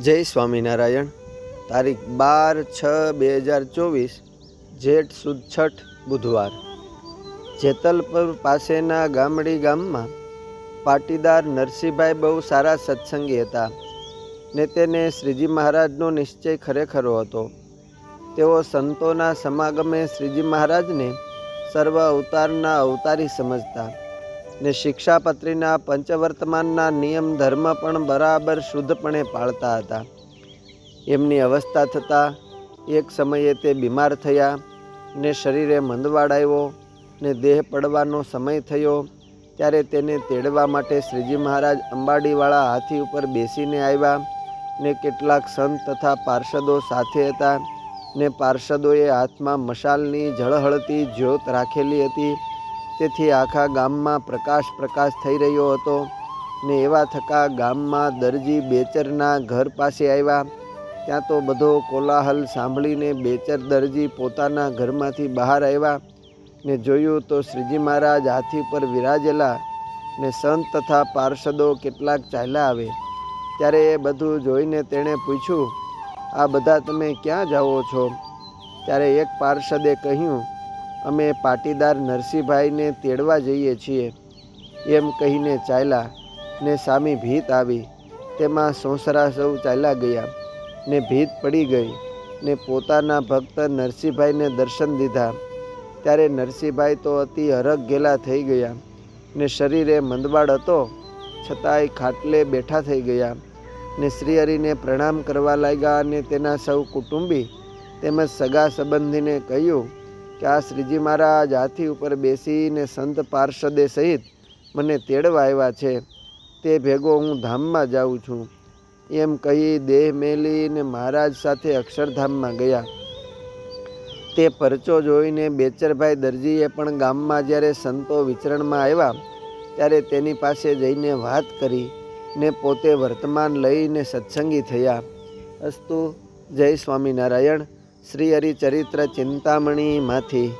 જય સ્વામિનારાયણ. તારીખ બાર છ બે હજાર ચોવીસ, જેઠ સુદ છઠ બુધવાર. જેતલપુર પાસેના ગામડી ગામમાં પાટીદાર નરસિંહભાઈ બહુ સારા સત્સંગી હતા ને તેને શ્રીજી મહારાજનો નિશ્ચય ખરેખરો હતો. તેઓ સંતોના સમાગમે શ્રીજી મહારાજને સર્વ અવતારના અવતારી સમજતા ને શિક્ષાપત્રીના પંચવર્તમાનના નિયમ ધર્મ પણ બરાબર શુદ્ધપણે પાળતા હતા. એમની અવસ્થા થતાં એક સમયે તે બીમાર થયા ને શરીરે મંદવાડ ને દેહ પડવાનો સમય થયો ત્યારે તેને તેડવા માટે શ્રીજી મહારાજ અંબાડીવાળા હાથી ઉપર બેસીને આવ્યા ને કેટલાક સંત તથા પાર્ષદો સાથે હતા ને પાર્ષદોએ હાથમાં મશાલની ઝળહળતી જ્યોત રાખેલી હતી તેથી આખા ગામમાં પ્રકાશ પ્રકાશ થઈ રહ્યો હતો ને એવા થકા ગામમાં દરજી બેચરના ઘર પાસે આવ્યા. ત્યાં તો બધો કોલાહલ સાંભળીને બેચર દરજી પોતાના ઘરમાંથી બહાર આવ્યા ને જોયું તો શ્રીજી મહારાજ હાથી પર વિરાજેલા ને સંત તથા પાર્ષદો કેટલાક ચાલ્યા આવે. ત્યારે એ બધું જોઈને તેણે પૂછ્યું, આ બધા તમે ક્યાં જાઓ છો? ત્યારે એક પાર્ષદે કહ્યું અમે પાટીદાર નરસિંહભાઈને તેડવા જઈએ છીએ. એમ કહીને ચાલ્યા ને સામી ભીત આવી. તેમાં સોંસરા સૌ ચાલ્યા ગયા ને ભીત પડી ગઈ ને પોતાના ભક્ત નરસિંહભાઈને દર્શન દીધા. ત્યારે નરસિંહભાઈ તો અતિ હરખ ગેલા થઈ ગયા ને શરીરે મંદવાડ હતો. છતાંય ખાટલે બેઠા થઈ ગયા ને શ્રીહરિને પ્રણામ કરવા લાગ્યા અને તેના સૌ કુટુંબી તેમજ સગા સંબંધીને કહ્યું કે આ શ્રીજી મહારાજ હાથી ઉપર બેસીને સંત પાર્ષદે સહિત મને તેડવા આવ્યા છે. તે ભેગો હું ધામમાં જાઉં છું. એમ કહી દેહ મેલીને મહારાજ સાથે અક્ષરધામમાં ગયા. તે પરચો જોઈને બેચરભાઈ દરજીએ પણ ગામમાં જ્યારે સંતો વિચરણમાં આવ્યા, ત્યારે તેની પાસે જઈને વાત કરી ને પોતે વર્તમાન લઈને સત્સંગી થયા. અસ્તુ, જય સ્વામિનારાયણ. શ્રી હરિચરિત્ર ચિંતામણીમાંથી.